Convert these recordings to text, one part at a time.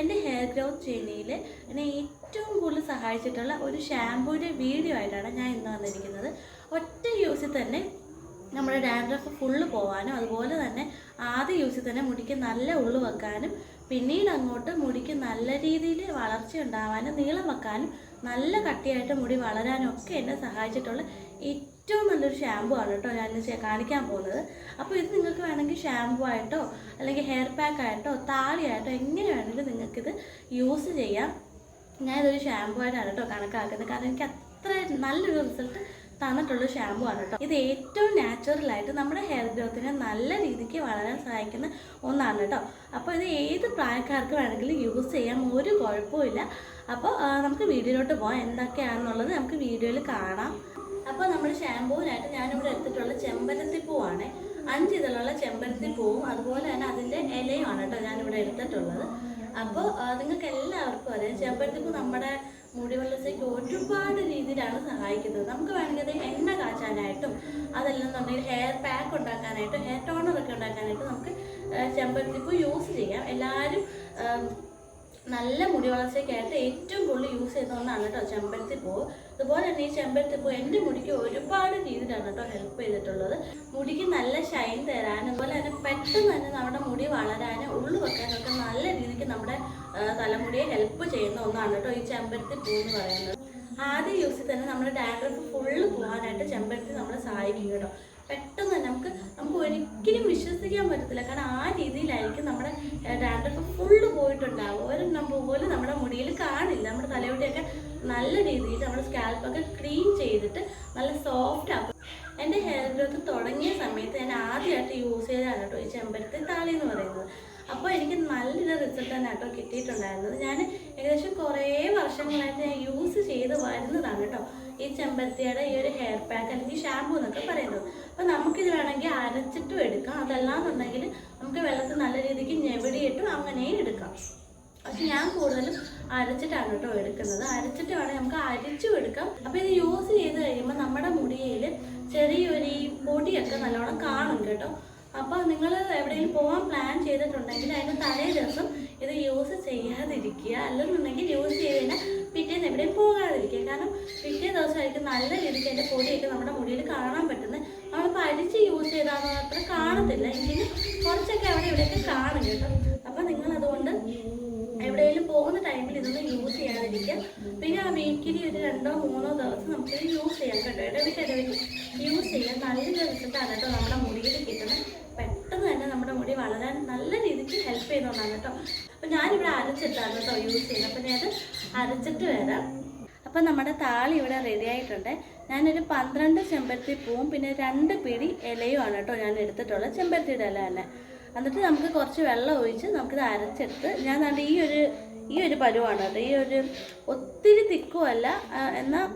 എന്റെ hair growth ജേണിയിൽ എന്നെ ഏറ്റവും കൂടുതൽ സഹായിച്ചിട്ടുള്ള ഒരു ഷാമ്പൂവിന്റെ വീഡിയോ ആയിട്ടാണ് ഞാൻ ഇന്ന് വന്നിരിക്കുന്നത്. ഒറ്റ യൂസിൽ തന്നെ നമ്മുടെ ഡാൻഡ്രഫ് ഫുള്ള് പോകാനും അതുപോലെ തന്നെ ആദ്യ യൂസിൽ തന്നെ മുടിക്ക് നല്ല ഉള്ളു വെക്കാനും പിന്നീട് അങ്ങോട്ട് മുടിക്ക് നല്ല രീതിയിൽ വളർച്ച ഉണ്ടാവാനും നീളം വെക്കാനും നല്ല കട്ടിയായിട്ട് മുടി വളരാനൊക്കെ എന്നെ സഹായിച്ചിട്ടുള്ള ഏറ്റവും നല്ലൊരു ഷാമ്പു ആണ് കേട്ടോ ഞാൻ കാണിക്കാൻ പോകുന്നത്. അപ്പോൾ ഇത് നിങ്ങൾക്ക് വേണമെങ്കിൽ ഷാമ്പു ആയിട്ടോ അല്ലെങ്കിൽ ഹെയർ പാക്ക് ആയിട്ടോ താളിയായിട്ടോ എങ്ങനെ വേണമെങ്കിലും നിങ്ങൾക്കിത് യൂസ് ചെയ്യാം. ഞാനിതൊരു ഷാമ്പു ആയിട്ടാണ് കേട്ടോ കണക്കാക്കുന്നത്. കാരണം എനിക്ക് അത്ര നല്ലൊരു റിസൾട്ട് തന്നിട്ടുള്ള ഷാമ്പു ആണ് കേട്ടോ ഇത് ഏറ്റവും നാച്ചുറൽ ആയിട്ട് നമ്മുടെ ഹെയർ ഗ്രോത്തിനെ നല്ല രീതിക്ക് വളരാൻ സഹായിക്കുന്ന ഒന്നാണ് കേട്ടോ അപ്പോൾ ഇത് ഏത് പ്രായക്കാർക്ക് വേണമെങ്കിലും യൂസ് ചെയ്യാം ഒരു കുഴപ്പമില്ല അപ്പോൾ നമുക്ക് വീഡിയോയിലോട്ട് പോകാം എന്തൊക്കെയാണെന്നുള്ളത് നമുക്ക് വീഡിയോയിൽ കാണാം. അപ്പോൾ നമ്മൾ ഷാമ്പൂവിനായിട്ട് ഞാനിവിടെ എടുത്തിട്ടുള്ള ചെമ്പരത്തി പൂവാണ്. അഞ്ച് ഇതിലുള്ള ചെമ്പരത്തി പൂവും അതുപോലെ തന്നെ അതിന്റെ ഇലയുമാണ് കേട്ടോ ഞാനിവിടെ എടുത്തിട്ടുള്ളത്. അപ്പോൾ നിങ്ങൾക്ക് എല്ലാവർക്കും അറിയാം ചെമ്പരത്തിപ്പൂ നമ്മുടെ മുടി വളർച്ചയ്ക്ക് ഒരുപാട് രീതിയിലാണ് സഹായിക്കുന്നത്. നമുക്ക് വേണമെങ്കിൽ അത് എണ്ണ കാച്ചാനായിട്ടും അതല്ലെന്നുണ്ടെങ്കിൽ ഹെയർ പാക്ക് ഉണ്ടാക്കാനായിട്ടും ഹെയർ ടോണർ ഒക്കെ ഉണ്ടാക്കാനായിട്ടും നമുക്ക് ചെമ്പരത്തിപ്പൂ യൂസ് ചെയ്യാം. എല്ലാവരും നല്ല മുടി വളർച്ചയ്ക്കായിട്ട് ഏറ്റവും കൂടുതൽ യൂസ് ചെയ്യുന്ന ഒന്നാണ് കേട്ടോ ചെമ്പരത്തി പൂവ് അതുപോലെ തന്നെ ഈ ചെമ്പരത്തി പൂ എന്റെ മുടിക്ക് ഒരുപാട് രീതിയിലാണ് കേട്ടോ ഹെൽപ്പ് ചെയ്തിട്ടുള്ളത്. മുടിക്ക് നല്ല ഷൈൻ തരാനും അതുപോലെ തന്നെ പെട്ടെന്ന് തന്നെ നമ്മുടെ മുടി വളരാനും ഉള്ളു വെക്കാനും ഒക്കെ നല്ല രീതിക്ക് നമ്മുടെ തലമുടിയെ ഹെൽപ്പ് ചെയ്യുന്ന ഒന്നാണ് കേട്ടോ ഈ ചെമ്പരത്തി പൂ എന്ന് പറയുന്നത്. ആദ്യ യൂസിൽ തന്നെ നമ്മൾ ഡാൻഡ്രഫ് ഫുള്ള് പോകാനായിട്ട് ചെമ്പരത്തി നമ്മളെ സഹായിക്കും കേട്ടോ. പെട്ടെന്ന് തന്നെ നമുക്ക് നമുക്ക് ഒരിക്കലും വിശ്വസിക്കാൻ പറ്റത്തില്ല. കാരണം ആ രീതിയിലായിരിക്കും നമ്മുടെ ഡാൻഡ്രഫ് ഫുള്ള് പോയിട്ടുണ്ടാവുക. ഒരു നമ്പർ പോലും നമ്മുടെ മുടിയിൽ കാണില്ല. നമ്മുടെ തലയോട്ടിയൊക്കെ നല്ല രീതിയിൽ നമ്മുടെ സ്കാൽപ്പൊക്കെ ക്ലീൻ ചെയ്തിട്ട് നല്ല സോഫ്റ്റ് ആക്കും. എന്റെ ഹെയർ ഗ്രോത്ത് തുടങ്ങിയ സമയത്ത് ഞാൻ ആദ്യമായിട്ട് യൂസ് ചെയ്താണ് കേട്ടോ ഈ ചെമ്പരത്തി താളി അപ്പോൾ എനിക്ക് നല്ലൊരു റിസൾട്ട് തന്നെ കേട്ടോ കിട്ടിയിട്ടുണ്ടായിരുന്നത്. ഞാൻ ഏകദേശം കുറേ വർഷങ്ങളായിട്ട് ഞാൻ യൂസ് ചെയ്ത് വരുന്നതാണ് കേട്ടോ. ഈ ചെമ്പരത്തിയുടെ ഈ ഒരു ഹെയർ പാക്ക് അല്ലെങ്കിൽ ഷാമ്പൂ എന്നൊക്കെ പറയുന്നത്. അപ്പോൾ നമുക്കിത് വേണമെങ്കിൽ അരച്ചിട്ടും എടുക്കാം. അതല്ലാന്നുണ്ടെങ്കിൽ നമുക്ക് വെള്ളത്തിൽ നല്ല രീതിക്ക് ഞെവിടിയിട്ടും അങ്ങനെയും എടുക്കാം. പക്ഷെ ഞാൻ കൂടുതലും അരച്ചിട്ടാണ് കേട്ടോ എടുക്കുന്നത്. അരച്ചിട്ട് വേണമെങ്കിൽ നമുക്ക് അരിച്ചും എടുക്കാം. അപ്പോൾ ഇത് യൂസ് ചെയ്ത് കഴിയുമ്പോൾ നമ്മുടെ മുടിയിൽ ചെറിയൊരു പൊടിയൊക്കെ നല്ലോണം കാണും കേട്ടോ. അപ്പോൾ നിങ്ങൾ എവിടെയെങ്കിലും പോകാൻ പ്ലാൻ ചെയ്തിട്ടുണ്ടെങ്കിൽ അതിന്റെ തലേ ദിവസം ഇത് യൂസ് ചെയ്യാതിരിക്കുക. അല്ലെന്നുണ്ടെങ്കിൽ യൂസ് ചെയ്ത് പിറ്റേന്ന് എവിടെയും പോകാതിരിക്കുക. കാരണം പിറ്റേ ദിവസമായിരിക്കും നല്ല രീതിക്ക് അതിന്റെ പൊടിയൊക്കെ നമ്മുടെ മുടിയിൽ കാണാൻ പറ്റുന്നത് നമ്മളിപ്പോൾ അരിച്ച് യൂസ് ചെയ്താൽ അത്ര കാണത്തില്ല. എങ്കിലും കുറച്ചൊക്കെ അവിടെ ഇവിടെയൊക്കെ കാണും കേട്ടോ. അപ്പോൾ നിങ്ങൾ അതുകൊണ്ട് എവിടെയെങ്കിലും പോകുന്ന ടൈമിൽ ഇതൊന്നും യൂസ് ചെയ്യാതിരിക്കുക. പിന്നെ ആ വീക്കിലി ഒരു രണ്ടോ മൂന്നോ ദിവസം നമുക്ക് യൂസ് ചെയ്യാം കേട്ടോ. ഇടവിട്ട് ഇടവിട്ട് യൂസ് ചെയ്യാൻ നല്ല റിസൾട്ടാണ് കേട്ടോ നമ്മുടെ മുടിയിൽ കിട്ടുന്നത് പെട്ടെന്ന് തന്നെ നമ്മുടെ മുടി വളരാൻ നല്ല രീതിക്ക് ഹെൽപ്പ് ചെയ്യുന്നതാണ് കേട്ടോ. അപ്പോൾ ഞാനിവിടെ അരച്ചിട്ടാണ് കേട്ടോ യൂസ് ചെയ്യുന്നത്. അപ്പോൾ ഞാനത് അരച്ചിട്ട് വരാം. അപ്പം നമ്മുടെ താളി ഇവിടെ റെഡി ആയിട്ടുണ്ട്. ഞാനൊരു പന്ത്രണ്ട് ചെമ്പരത്തി പൂവും പിന്നെ രണ്ട് പിടി ഇലയുമാണ് കേട്ടോ ഞാൻ എടുത്തിട്ടുള്ളത്. ചെമ്പരത്തിയുടെ ഇല തന്നെ. എന്നിട്ട് നമുക്ക് കുറച്ച് വെള്ളം ഒഴിച്ച് നമുക്കിത് അരച്ചെടുത്ത് ഞാൻ നല്ല ഈ ഒരു ഈ ഒരു പരുവാണ് കേട്ടോ. ഈ ഒരു ഒത്തിരി തിക്കുമല്ല എന്നാൽ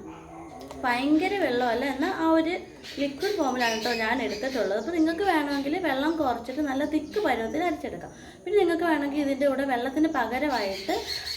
ഭയങ്കര വെള്ളമല്ല എന്നാൽ ആ ഒരു ലിക്വിഡ് ഫോമിലാണ് കേട്ടോ ഞാൻ എടുത്തിട്ടുള്ളത്. അപ്പോൾ നിങ്ങൾക്ക് വേണമെങ്കിൽ വെള്ളം കുറച്ചിട്ട് നല്ല തിക്ക് പരുവത്തിൽ അരച്ചെടുക്കാം. പിന്നെ നിങ്ങൾക്ക് വേണമെങ്കിൽ ഇതിന്റെ കൂടെ വെള്ളത്തിന് പകരമായിട്ട്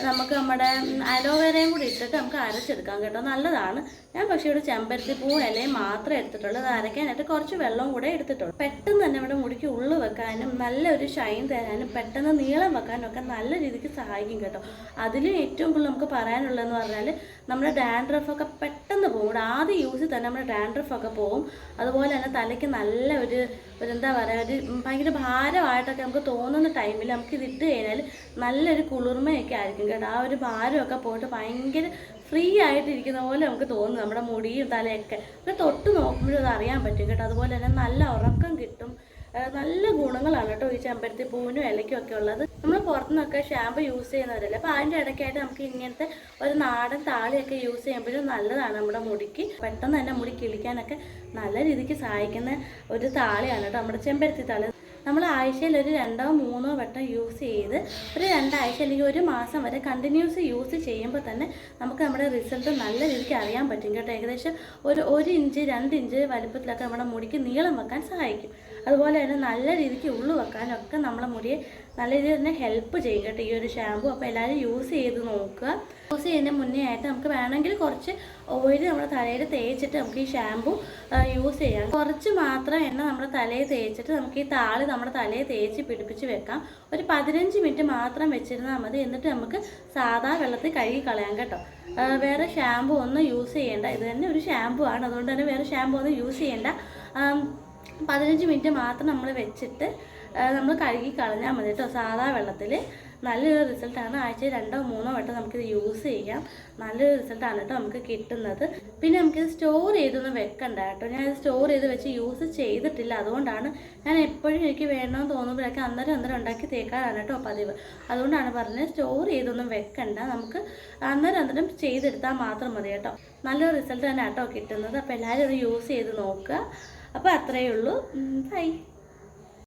നമുക്ക് നമ്മുടെ അലോവേരയും കൂടി ഇട്ടിട്ട് നമുക്ക് അരച്ചെടുക്കാം കേട്ടോ. നല്ലതാണ്. ഞാൻ പക്ഷേ ഇവിടെ ചെമ്പരത്തി പൂ ഇലയും മാത്രമേ എടുത്തിട്ടുള്ളൂ. അത് അരയ്ക്കാനായിട്ട് കുറച്ച് വെള്ളവും കൂടെ എടുത്തിട്ടുള്ളൂ. പെട്ടെന്ന് തന്നെ നമ്മുടെ മുടിക്ക് ഉള്ളു വെക്കാനും നല്ലൊരു ഷൈൻ തരാനും പെട്ടെന്ന് നീളം വെക്കാനും ഒക്കെ നല്ല രീതിക്ക് സഹായിക്കും കേട്ടോ. അതിലും ഏറ്റവും കൂടുതൽ നമുക്ക് പറയാനുള്ളതെന്ന് പറഞ്ഞാൽ നമ്മുടെ ഡാൻഡ്രഫൊക്കെ പെട്ടെന്ന് പോകും. ആദ്യം യൂസിൽ തന്നെ നമ്മുടെ ഡാൻഡ്രഫ് ഒക്കെ പോകും അതുപോലെ തന്നെ തലയ്ക്ക് നല്ല ഒരു ഒരു എന്താ പറയുക ഒരു ഭയങ്കര ഭാരമായിട്ടൊക്കെ നമുക്ക് തോന്നുന്ന ടൈമിൽ നമുക്ക് ഇത് ഇട്ട് കഴിഞ്ഞാൽ നല്ലൊരു കുളിർമയൊക്കെ ആയിരിക്കും കേട്ടോ. ആ ഒരു ഭാരമൊക്കെ പോയിട്ട് ഭയങ്കര ഫ്രീ ആയിട്ടിരിക്കുന്ന പോലെ നമുക്ക് തോന്നും നമ്മുടെ മുടിയും തലയൊക്കെ. തൊട്ട് നോക്കുമ്പോഴും അത് അറിയാൻ പറ്റും കേട്ടോ. അതുപോലെ തന്നെ നല്ല ഉറക്കം കിട്ടും. നല്ല ഗുണങ്ങളാണ് കേട്ടോ ഈ ചെമ്പരത്തി പൂവിനും ഇലയ്ക്കും ഒക്കെ ഉള്ളത്. നമ്മൾ പുറത്തുനിന്നൊക്കെ ഷാമ്പു യൂസ് ചെയ്യുന്നവരല്ലേ? അപ്പോൾ അതിന്റെ ഇടയ്ക്കായിട്ട് നമുക്ക് ഇങ്ങനത്തെ ഒരു നാടൻ താളിയൊക്കെ യൂസ് ചെയ്യുമ്പോഴും നല്ലതാണ് നമ്മുടെ മുടിക്ക്. പെട്ടെന്ന് തന്നെ മുടി കിളിക്കാനൊക്കെ നല്ല രീതിക്ക് സഹായിക്കുന്ന ഒരു താളിയാണ് കേട്ടോ നമ്മുടെ ചെമ്പരത്തി താളി. നമ്മൾ ആഴ്ചയിൽ ഒരു രണ്ടോ മൂന്നോ വട്ടം യൂസ് ചെയ്ത് ഒരു രണ്ടാഴ്ച അല്ലെങ്കിൽ ഒരു മാസം വരെ കണ്ടിന്യൂസ് യൂസ് ചെയ്യുമ്പോൾ തന്നെ നമുക്ക് നമ്മുടെ റിസൾട്ട് നല്ല രീതിക്ക് അറിയാൻ പറ്റും കേട്ടോ. ഏകദേശം ഒരു ഒരു ഇഞ്ച് രണ്ട് ഇഞ്ച് വലുപ്പത്തിലൊക്കെ നമ്മുടെ മുടിക്ക് നീളം വെക്കാൻ സഹായിക്കും. അതുപോലെ തന്നെ നല്ല രീതിക്ക് ഉള്ളു വെക്കാനൊക്കെ നമ്മുടെ മുടിയെ നല്ല രീതിയിൽ തന്നെ ഹെൽപ്പ് ചെയ്യും കേട്ടോ ഈ ഒരു ഷാമ്പു അപ്പോൾ എല്ലാവരും യൂസ് ചെയ്ത് നോക്കുക. യൂസ് ചെയ്യുന്നതിന് മുന്നേ ആയിട്ട് നമുക്ക് വേണമെങ്കിൽ കുറച്ച് ഓയിൽ നമ്മുടെ തലയിൽ തേച്ചിട്ട് നമുക്ക് ഈ ഷാമ്പു യൂസ് ചെയ്യാം. കുറച്ച് മാത്രം എണ്ണ നമ്മുടെ തലയിൽ തേച്ചിട്ട് നമുക്ക് ഈ താളി നമ്മുടെ തലയെ തേച്ച് പിടിപ്പിച്ച് വെക്കാം. ഒരു പതിനഞ്ച് മിനിറ്റ് മാത്രം വെച്ചിരുന്നാൽ മതി. എന്നിട്ട് നമുക്ക് സാധാ വെള്ളത്തിൽ കഴുകി കളയാം കേട്ടോ. വേറെ ഷാമ്പു ഒന്നും യൂസ് ചെയ്യേണ്ട. ഇത് തന്നെ ഒരു ഷാമ്പു ആണ്. അതുകൊണ്ട് തന്നെ വേറെ ഷാമ്പു ഒന്നും യൂസ് ചെയ്യേണ്ട. പതിനഞ്ച് മിനിറ്റ് മാത്രം നമ്മൾ വെച്ചിട്ട് നമ്മൾ കഴുകി കളഞ്ഞാൽ മതി കേട്ടോ സാധാ വെള്ളത്തിൽ നല്ലൊരു റിസൾട്ടാണ്. ആഴ്ച രണ്ടോ മൂന്നോ വട്ടം നമുക്കിത് യൂസ് ചെയ്യാം. നല്ലൊരു റിസൾട്ടാണ് കേട്ടോ നമുക്ക് കിട്ടുന്നത്. പിന്നെ നമുക്കിത് സ്റ്റോർ ചെയ്തൊന്നും വെക്കണ്ട കേട്ടോ. ഞാൻ ഇത് സ്റ്റോർ ചെയ്ത് വെച്ച് യൂസ് ചെയ്തിട്ടില്ല. അതുകൊണ്ടാണ് ഞാൻ എപ്പോഴും എനിക്ക് വേണമെന്ന് തോന്നുമ്പോഴൊക്കെ അന്നേരം അന്നേരം ഉണ്ടാക്കി തേക്കാറാണ് കേട്ടോ പതിവ്. അതുകൊണ്ടാണ് പറഞ്ഞത് സ്റ്റോർ ചെയ്തൊന്നും വെക്കണ്ട. നമുക്ക് അന്നേരം അന്നേരം ചെയ്തെടുത്താൽ മാത്രം മതി കേട്ടോ. നല്ലൊരു റിസൾട്ട് തന്നെ കേട്ടോ കിട്ടുന്നത്. അപ്പോൾ എല്ലാവരും ഒന്ന് യൂസ് ചെയ്ത് നോക്കുക. അപ്പോൾ അത്രയേ ഉള്ളൂ. ബൈ